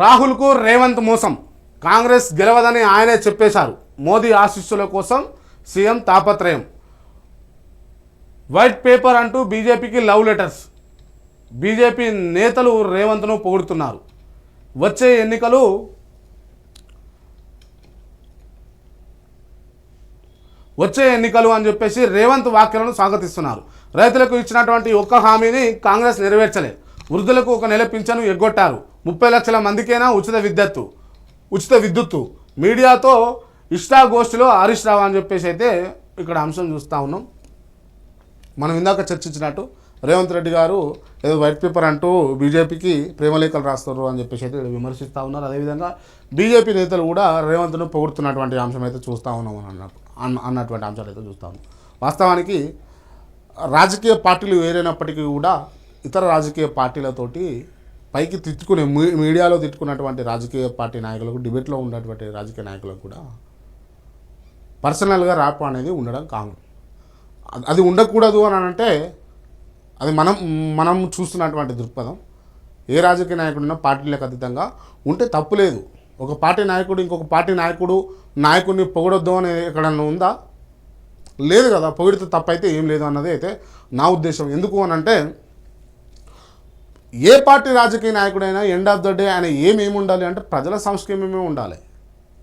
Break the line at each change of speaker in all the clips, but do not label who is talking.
రాహుల్కు రేవంత్ మోసం. కాంగ్రెస్ గెలవదని ఆయనే చెప్పేశారు. మోదీ ఆశీస్సుల కోసం సీఎం తాపత్రయం. వైట్ పేపర్ అంటూ బీజేపీకి లవ్ లెటర్స్. బీజేపీ నేతలు రేవంత్ను పొగుడుతున్నారు. వచ్చే ఎన్నికలు వచ్చే ఎన్నికలు అని చెప్పేసి రేవంత్ వ్యాఖ్యలను స్వాగతిస్తున్నారు. రైతులకు ఇచ్చినటువంటి ఒక్క హామీని కాంగ్రెస్ నెరవేర్చలేదు వృద్ధులకు ఒక నెల పింఛను ఎగ్గొట్టారు. ముప్పై లక్షల మందికైనా ఉచిత విద్యుత్తు? ఉచిత విద్యుత్తు. మీడియాతో ఇష్టాగోష్ఠిలో హరీష్ రావు అని చెప్పేసి అయితే ఇక్కడ అంశం చూస్తూ ఉన్నాం. మనం ఇందాక చర్చించినట్టు రేవంత్ రెడ్డి గారు ఏదో వైట్ పేపర్ అంటూ బీజేపీకి ప్రేమలేఖలు రాస్తారు అని చెప్పేసి అయితే ఇక్కడ విమర్శిస్తూ ఉన్నారు. అదేవిధంగా బీజేపీ నేతలు కూడా రేవంత్ను పొగుడుతున్నటువంటి అంశం అయితే చూస్తూ ఉన్నాం అని అన్న అన్న- అన్నటువంటి అంశాలు అయితే చూస్తూ ఉన్నాం. వాస్తవానికి రాజకీయ పార్టీలు వేరైనప్పటికీ కూడా ఇతర రాజకీయ పార్టీలతోటి పైకి తిట్టుకునే మీడియాలో తిట్టుకున్నటువంటి రాజకీయ పార్టీ నాయకులకు డిబేట్లో ఉన్నటువంటి రాజకీయ నాయకులకు కూడా పర్సనల్గా ర్యాప్ అనేది ఉండడం కామన్. అది- ఉండకూడదు అని అంటే అది మనం మనం చూస్తున్నటువంటి దృక్పథం. ఏ రాజకీయ నాయకుడున్నా పార్టీలకు అతీతంగా ఉంటే తప్పు లేదు. ఒక పార్టీ నాయకుడు ఇంకొక పార్టీ నాయకుడు నాయకుడిని పొగడొద్దు అని ఎక్కడన్నా ఉందా? లేదు కదా. పొగిడితే తప్పైతే ఏం లేదు అన్నది అయితే నా ఉద్దేశం. ఎందుకు అని అంటే ఏ పార్టీ రాజకీయ నాయకుడైనా ఎండ్ ఆఫ్ ద డే ఆయన ఏమేమి ఉండాలి అంటే ప్రజల సంక్షేమమే ఉండాలి.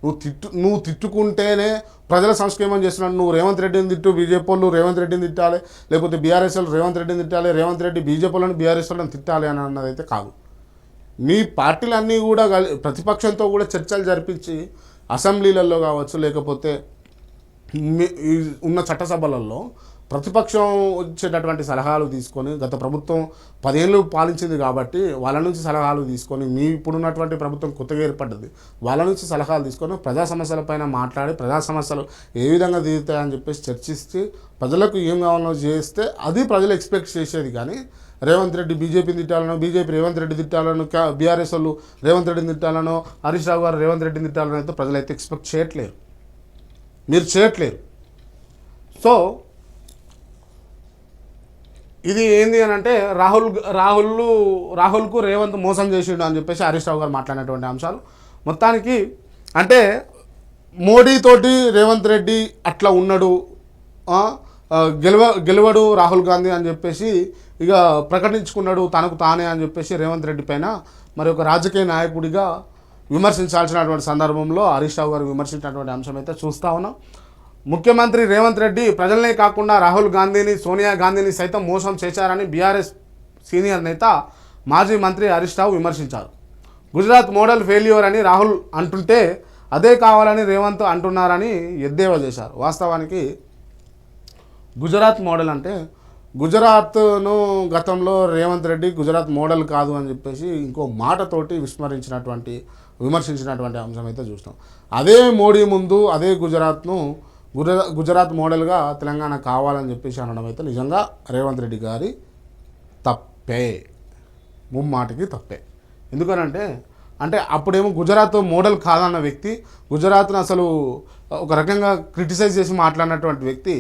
నువ్వు తిట్టు నువ్వు తిట్టుకుంటేనే ప్రజల సంక్షేమం చేస్తున్నాడు. నువ్వు రేవంత్ రెడ్డిని తిట్టు బీజేపీ వాళ్ళు రేవంత్ రెడ్డిని తిట్టాలి. లేకపోతే బీఆర్ఎస్ వాళ్ళు రేవంత్ రెడ్డిని తిట్టాలి. రేవంత్ రెడ్డి బీజేపీ వాళ్ళని బీఆర్ఎస్ వాళ్ళని తిట్టాలి అని అన్నది అయితే కాదు. మీ పార్టీలన్నీ కూడా ప్రతిపక్షంతో కూడా చర్చలు జరిపించి అసెంబ్లీలలో కావచ్చు లేకపోతే ఉన్న చట్టసభలలో ప్రతిపక్షం వచ్చేటటువంటి సలహాలు తీసుకొని గత ప్రభుత్వం పదేళ్ళు పాలించింది కాబట్టి వాళ్ళ నుంచి సలహాలు తీసుకొని మీ ఇప్పుడున్నటువంటి ప్రభుత్వం కొత్తగా ఏర్పడ్డది వాళ్ళ నుంచి సలహాలు తీసుకొని ప్రజా సమస్యలపైన మాట్లాడి ప్రజా సమస్యలు ఏ విధంగా తీరుతాయని చెప్పేసి చర్చిస్తే ప్రజలకు ఏం కావాలో చేస్తే అది ప్రజలు ఎక్స్పెక్ట్ చేసేది కానీ రేవంత్ రెడ్డి బీజేపీని తిట్టాలనో బీజేపీ రేవంత్ రెడ్డి తిట్టాలనో బీఆర్ఎస్ వాళ్ళు రేవంత్ రెడ్డిని తిట్టాలనో హరీష్ రావు గారు రేవంత్ రెడ్డిని తిట్టాలనో అయితే ప్రజలు అయితే ఎక్స్పెక్ట్ చేయట్లేరు మీరు చేయట్లేరు సో ఇది ఏంది అని అంటే రాహుల్ రాహుల్ రాహుల్కు రేవంత్ మోసం చేసిండు అని చెప్పేసి హరీష్ రావు గారు మాట్లాడినటువంటి అంశాలు. మొత్తానికి అంటే మోడీతోటి రేవంత్ రెడ్డి అట్లా ఉన్నాడు గెలవ గెలవడు రాహుల్ గాంధీ అని చెప్పేసి ఇక ప్రకటించుకున్నాడు తనకు తానే అని చెప్పేసి రేవంత్ రెడ్డి పైన మరి ఒక రాజకీయ నాయకుడిగా విమర్శించాల్సినటువంటి సందర్భంలో హరీష్ రావు గారు విమర్శించినటువంటి అంశం అయితే చూస్తూ ఉన్నాం. ముఖ్యమంత్రి రేవంత్ రెడ్డి ప్రజలనే కాకుండా రాహుల్ గాంధీని సోనియా గాంధీని సైతం మోసం చేశారని బీఆర్ఎస్ సీనియర్ నేత మాజీ మంత్రి హరీష్ రావు విమర్శించారు. గుజరాత్ మోడల్ ఫెయిల్యూర్ అని రాహుల్ అంటుంటే అదే కావాలని రేవంత్ అంటున్నారని ఎద్దేవా చేశారు. వాస్తవానికి గుజరాత్ మోడల్ అంటే గుజరాత్ను గతంలో రేవంత్ రెడ్డి గుజరాత్ మోడల్ కాదు అని చెప్పేసి ఇంకో మాటతోటి విస్మరించినటువంటి విమర్శించినటువంటి అంశం అయితే చూస్తాం. అదే మోడీ ముందు అదే గుజరాత్ను గుజరాత్ మోడల్గా తెలంగాణ కావాలని చెప్పేసి అనడం అయితే నిజంగా రేవంత్ రెడ్డి గారి తప్పే. ముమ్మాటికి తప్పే. ఎందుకనంటే అంటే అప్పుడేమో గుజరాత్ మోడల్ కాదన్న వ్యక్తి గుజరాత్ను అసలు ఒక రకంగా క్రిటిసైజ్ చేసి మాట్లాడినటువంటి వ్యక్తి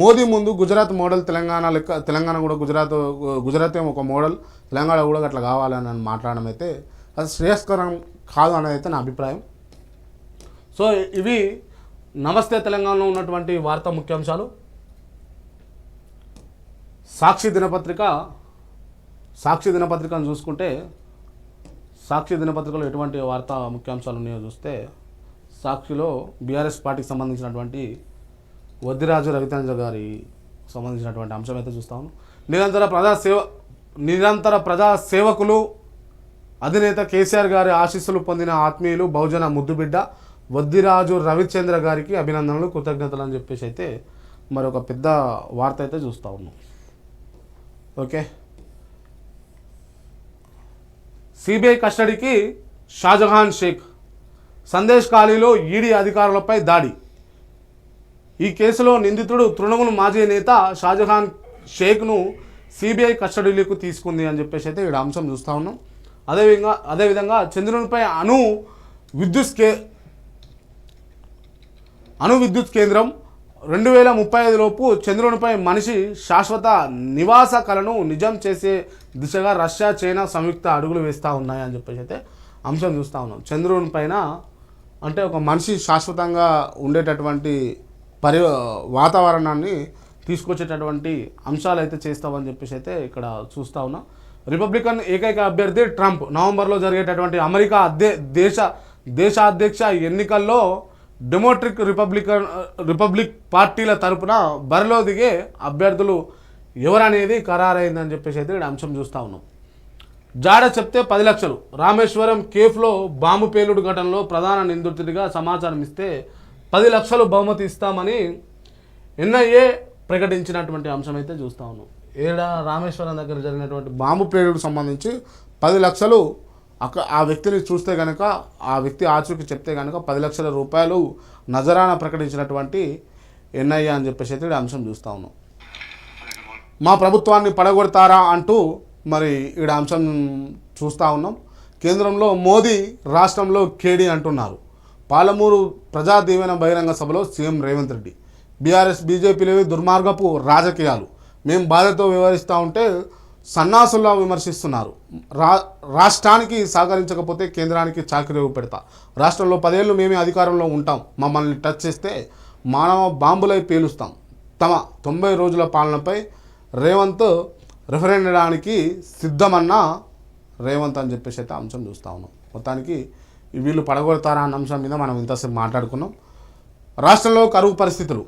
మోదీ ముందు గుజరాత్ మోడల్ తెలంగాణ లెక్క తెలంగాణ కూడా గుజరాత్ గుజరాత్ ఏమో ఒక మోడల్ తెలంగాణ కూడా అట్లా కావాలని మాట్లాడడం అయితే అది శ్రేయస్కరం కాదు అనేది అయితే నా అభిప్రాయం. సో ఇవి నమస్తే తెలంగాణలో ఉన్నటువంటి వార్తా ముఖ్యాంశాలు. సాక్షి దినపత్రిక సాక్షి దినపత్రికను చూసుకుంటే సాక్షి దినపత్రికలో ఎటువంటి వార్తా ముఖ్యాంశాలు ఉన్నాయో చూస్తే సాక్షిలో బీఆర్ఎస్ పార్టీకి సంబంధించినటువంటి వద్దిరాజు రవితేంద్ర గారి సంబంధించినటువంటి అంశం అయితే చూస్తాము నిరంతర ప్రజా సేవ నిరంతర ప్రజా సేవకులు అధినేత కేసీఆర్ గారి ఆశీస్సులు పొందిన ఆత్మీయులు బహుజన ముద్దుబిడ్డ వద్దిరాజు రవిచంద్ర గారికి అభినందనలు కృతజ్ఞతలు అని చెప్పేసి అయితే మరొక పెద్ద వార్త అయితే చూస్తూ ఉన్నాం. ఓకే? సిబిఐ కస్టడీకి షాజహాన్ షేక్. సందేశ్ ఖాళీలో ఈడీ అధికారులపై దాడి. ఈ కేసులో నిందితుడు తృణమూల్ మాజీ నేత షాజహాన్ షేక్ను సిబిఐ కస్టడీలోకి తీసుకుంది అని చెప్పేసి అయితే ఇక్కడ అంశం చూస్తూ ఉన్నాం. అదేవిధంగా అదేవిధంగా చంద్రునిపై అను విద్యుత్ కే అణు విద్యుత్ కేంద్రం రెండు వేల ముప్పై లోపు చంద్రునిపై మనిషి శాశ్వత నివాస కలను నిజం చేసే దిశగా రష్యా చైనా సంయుక్త అడుగులు వేస్తూ ఉన్నాయి అని చెప్పేసి అయితే అంశం చూస్తూ ఉన్నాం. చంద్రుని పైన అంటే ఒక మనిషి శాశ్వతంగా ఉండేటటువంటి పరి వాతావరణాన్ని తీసుకొచ్చేటటువంటి అంశాలు అయితే చేస్తామని చెప్పేసి అయితే ఇక్కడ చూస్తూ ఉన్నాం. రిపబ్లికన్ ఏకైక అభ్యర్థి ట్రంప్. నవంబర్లో జరిగేటటువంటి అమెరికా అధ్య దేశ దేశాధ్యక్ష ఎన్నికల్లో డెమోక్రటిక్ రిపబ్లికన్ రిపబ్లిక్ పార్టీల తరపున బరిలో దిగే అభ్యర్థులు ఎవరనేది ఖరారైందని చెప్పేసి అయితే ఇక్కడ అంశం చూస్తూ ఉన్నాం. జాడ చెప్తే పది లక్షలు. రామేశ్వరం కేఫ్లో బాంబు పేలుడు ఘటనలో ప్రధాన నిందితుడిగా సమాచారం ఇస్తే పది లక్షలు బహుమతి ఇస్తామని ఎన్ఐఏ ప్రకటించినటువంటి అంశం అయితే చూస్తూ ఉన్నాం. ఏడా రామేశ్వరం దగ్గర జరిగినటువంటి బాంబు పేలుడుకు సంబంధించి పది లక్షలు అక్క ఆ వ్యక్తిని చూస్తే కనుక ఆ వ్యక్తి ఆచూకీ చెప్తే కనుక పది లక్షల రూపాయలు నజరాన ప్రకటించినటువంటి ఎన్ఐఏ అని చెప్పేసి అయితే అంశం చూస్తూ ఉన్నాం. మా ప్రభుత్వాన్ని పడగొడతారా అంటూ మరి ఈడ అంశం చూస్తూ ఉన్నాం. కేంద్రంలో మోదీ రాష్ట్రంలో కేడి అంటున్నారు. పాలమూరు ప్రజా దీవెన బహిరంగ సభలో సీఎం రేవంత్ రెడ్డి. బీఆర్ఎస్ బీజేపీలేవి దుర్మార్గపు రాజకీయాలు. మేము బాధతో వ్యవహరిస్తూ ఉంటే సన్నాసుల్లా విమర్శిస్తున్నారు. రా రాష్ట్రానికి సహకరించకపోతే కేంద్రానికి చాకరీ పెడతా. రాష్ట్రంలో పదేళ్ళు మేమే అధికారంలో ఉంటాం. మమ్మల్ని టచ్ చేస్తే మానవ బాంబులై పేలుస్తాం. తమ తొంభై రోజుల పాలనపై రేవంత్ రిఫరెండడానికి సిద్ధమన్న రేవంత్ అని చెప్పేసి అయితే అంశం చూస్తూ ఉన్నాం. మొత్తానికి వీళ్ళు పడగొడతారా అన్న అంశం మీద మనం ఇంతసేపు మాట్లాడుకున్నాం. రాష్ట్రంలో కరువు పరిస్థితులు.